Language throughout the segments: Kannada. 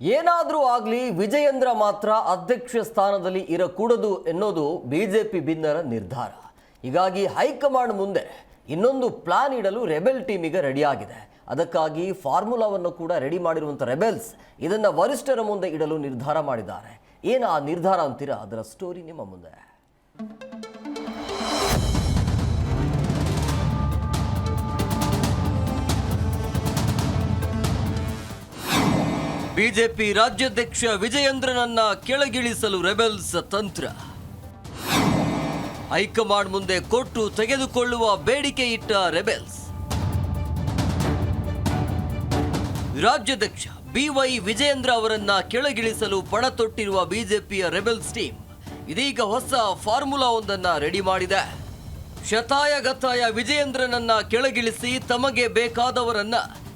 ಏನಾದರೂ ಆಗಲಿ ವಿಜಯೇಂದ್ರ ಮಾತ್ರ ಅಧ್ಯಕ್ಷ ಸ್ಥಾನದಲ್ಲಿ ಇರಕೂಡದು ಎನ್ನೋದು ಬಿಜೆಪಿ ಭಿನ್ನರ ನಿರ್ಧಾರ. ಹೀಗಾಗಿ ಹೈಕಮಾಂಡ್ ಮುಂದೆ ಇನ್ನೊಂದು ಪ್ಲಾನ್ ಇಡಲು ರೆಬೆಲ್ ಟೀಮಿಗೆ ರೆಡಿಯಾಗಿದೆ. ಅದಕ್ಕಾಗಿ ಫಾರ್ಮುಲಾವನ್ನು ಕೂಡ ರೆಡಿ ಮಾಡಿರುವಂಥ ರೆಬೆಲ್ಸ್ ಇದನ್ನು ವರಿಷ್ಠರ ಮುಂದೆ ಇಡಲು ನಿರ್ಧಾರ ಮಾಡಿದ್ದಾರೆ. ಏನು ಆ ನಿರ್ಧಾರ ಅಂತೀರಾ? ಅದರ ಸ್ಟೋರಿ ನಿಮ್ಮ ಮುಂದೆ. ಬಿಜೆಪಿ ರಾಜ್ಯಾಧ್ಯಕ್ಷ ವಿಜಯೇಂದ್ರನನ್ನ ಕೆಳಗಿಳಿಸಲು ರೆಬೆಲ್ಸ್ ತಂತ್ರ. ಹೈಕಮಾಂಡ್ ಮುಂದೆ ಕೊಟ್ಟು ತೆಗೆದುಕೊಳ್ಳುವ ಬೇಡಿಕೆ ಇಟ್ಟ ರೆಬೆಲ್ಸ್. ರಾಜ್ಯಾಧ್ಯಕ್ಷ ಬಿವೈ ವಿಜಯೇಂದ್ರ ಅವರನ್ನ ಕೆಳಗಿಳಿಸಲು ಪಣ ತೊಟ್ಟಿರುವ ಬಿಜೆಪಿಯ ರೆಬೆಲ್ಸ್ ಟೀಮ್ ಇದೀಗ ಹೊಸ ಫಾರ್ಮುಲಾ ಒಂದನ್ನ ರೆಡಿ ಮಾಡಿದೆ. ಶತಾಯಗತಾಯ ವಿಜಯೇಂದ್ರನನ್ನ ಕೆಳಗಿಳಿಸಿ ತಮಗೆ ಬೇಕಾದವರನ್ನ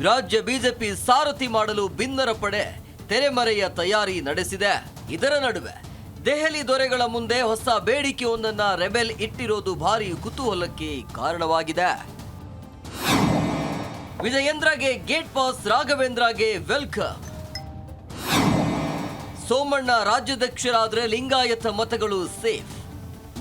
ರಾಜ್ಯ ಬಿಜೆಪಿ ಸಾರಥಿ ಮಾಡಲು ಬಿನ್ನರ ಪಡೆ, ತೆರೆಮರೆಯ ತಯಾರಿ ನಡೆಸಿದೆ. ಇದರ ನಡುವೆ ದೆಹಲಿ ದೊರೆಗಳ ಮುಂದೆ ಹೊಸ ಬೇಡಿಕೆಯೊಂದನ್ನ ರೆಬೆಲ್ ಇಟ್ಟಿರೋದು ಭಾರಿ ಕುತೂಹಲಕ್ಕೆ ಕಾರಣವಾಗಿದೆ. ವಿಜಯೇಂದ್ರಗೆ ಗೇಟ್ ಪಾಸ್ ರಾಘವೇಂದ್ರಗೆ ವೆಲ್ಕಮ್. ಸೋಮಣ್ಣ ರಾಜ್ಯಾಧ್ಯಕ್ಷರಾದ್ರೆ ಲಿಂಗಾಯತ ಮತಗಳು ಸೇಫ್.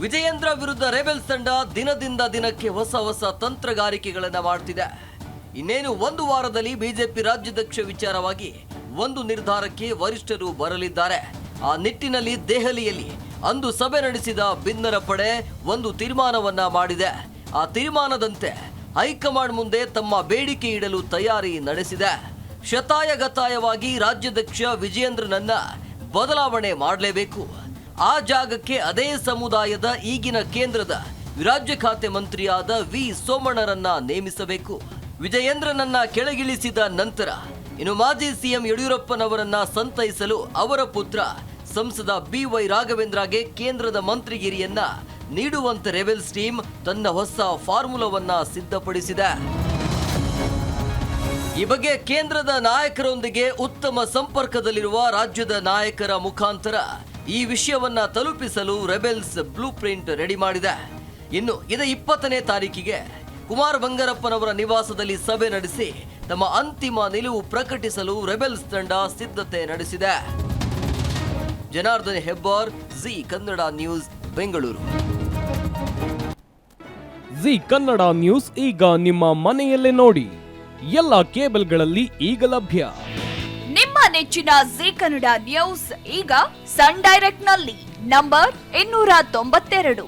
ವಿಜಯೇಂದ್ರ ವಿರುದ್ಧ ರೆಬೆಲ್ಸ್ ತಂಡ ದಿನದಿಂದ ದಿನಕ್ಕೆ ಹೊಸ ಹೊಸ ತಂತ್ರಗಾರಿಕೆಗಳನ್ನು ಮಾಡ್ತಿದೆ. ಇನ್ನೇನು ಒಂದು ವಾರದಲ್ಲಿ ಬಿಜೆಪಿ ರಾಜ್ಯಾಧ್ಯಕ್ಷ ವಿಚಾರವಾಗಿ ಒಂದು ನಿರ್ಧಾರಕ್ಕೆ ವರಿಷ್ಠರು ಬರಲಿದ್ದಾರೆ. ಆ ನಿಟ್ಟಿನಲ್ಲಿ ದೆಹಲಿಯಲ್ಲಿ ಅಂದು ಸಭೆ ನಡೆಸಿದ ಬಿನ್ನರ ಪಡೆ ಒಂದು ತೀರ್ಮಾನವನ್ನ ಮಾಡಿದೆ. ಆ ತೀರ್ಮಾನದಂತೆ ಹೈಕಮಾಂಡ್ ಮುಂದೆ ತಮ್ಮ ಬೇಡಿಕೆ ಇಡಲು ತಯಾರಿ ನಡೆಸಿದೆ. ಶತಾಯಗತಾಯವಾಗಿ ರಾಜ್ಯಾಧ್ಯಕ್ಷ ವಿಜಯೇಂದ್ರನನ್ನ ಬದಲಾವಣೆ ಮಾಡಲೇಬೇಕು. ಆ ಜಾಗಕ್ಕೆ ಅದೇ ಸಮುದಾಯದ ಈಗಿನ ಕೇಂದ್ರದ ರಾಜ್ಯ ಖಾತೆ ಮಂತ್ರಿಯಾದ ವಿ ಸೋಮಣ್ಣರನ್ನ ನೇಮಿಸಬೇಕು. ವಿಜಯೇಂದ್ರನನ್ನ ಕೆಳಗಿಳಿಸಿದ ನಂತರ, ಇನ್ನು ಮಾಜಿ ಸಿಎಂ ಯಡಿಯೂರಪ್ಪನವರನ್ನ ಸಂತೈಸಲು ಅವರ ಪುತ್ರ, ಸಂಸದ ಬಿ ವೈ ರಾಘವೇಂದ್ರಗೆ ಕೇಂದ್ರದ ಮಂತ್ರಿಗಿರಿಯನ್ನ ನೀಡುವಂತೆ ರೆಬೆಲ್ಸ್ ಟೀಮ್ ತನ್ನ ಹೊಸ ಫಾರ್ಮುಲಾವನ್ನ ಸಿದ್ಧಪಡಿಸಿದೆ. ಈ ಬಗ್ಗೆ ಕೇಂದ್ರದ ನಾಯಕರೊಂದಿಗೆ ಉತ್ತಮ ಸಂಪರ್ಕದಲ್ಲಿರುವ ರಾಜ್ಯದ ನಾಯಕರ ಮುಖಾಂತರ ಈ ವಿಷಯವನ್ನ ತಲುಪಿಸಲು ರೆಬೆಲ್ಸ್ ಬ್ಲೂ ಪ್ರಿಂಟ್ ರೆಡಿ ಮಾಡಿದೆ. ಇನ್ನು ಇದೇ ಇಪ್ಪತ್ತನೇ ತಾರೀಕಿಗೆ ಕುಮಾರ್ ಬಂಗಾರಪ್ಪನವರ ನಿವಾಸದಲ್ಲಿ ಸಭೆ ನಡೆಸಿ ತಮ್ಮ ಅಂತಿಮ ನಿಲುವು ಪ್ರಕಟಿಸಲು ರೆಬೆಲ್ಸ್ ತಂಡ ಸಿದ್ಧತೆ ನಡೆಸಿದೆ. Janardhan Hebbar Zee Kannada news Bengaluru. Zee Kannada news ಈಗ ನಿಮ್ಮ ಮನೆಯಲ್ಲೇ ನೋಡಿ. ಎಲ್ಲ ಕೇಬಲ್ಗಳಲ್ಲಿ ಈಗ ಲಭ್ಯ. ನಿಮ್ಮ ನೆಚ್ಚಿನ ಜಿ ಕನ್ನಡ ನ್ಯೂಸ್ ಈಗ ಸನ್ ಡೈರೆಕ್ಟ್ನಲ್ಲಿ ನಂಬರ್ ಇನ್ನೂರ ತೊಂಬತ್ತೆರಡು.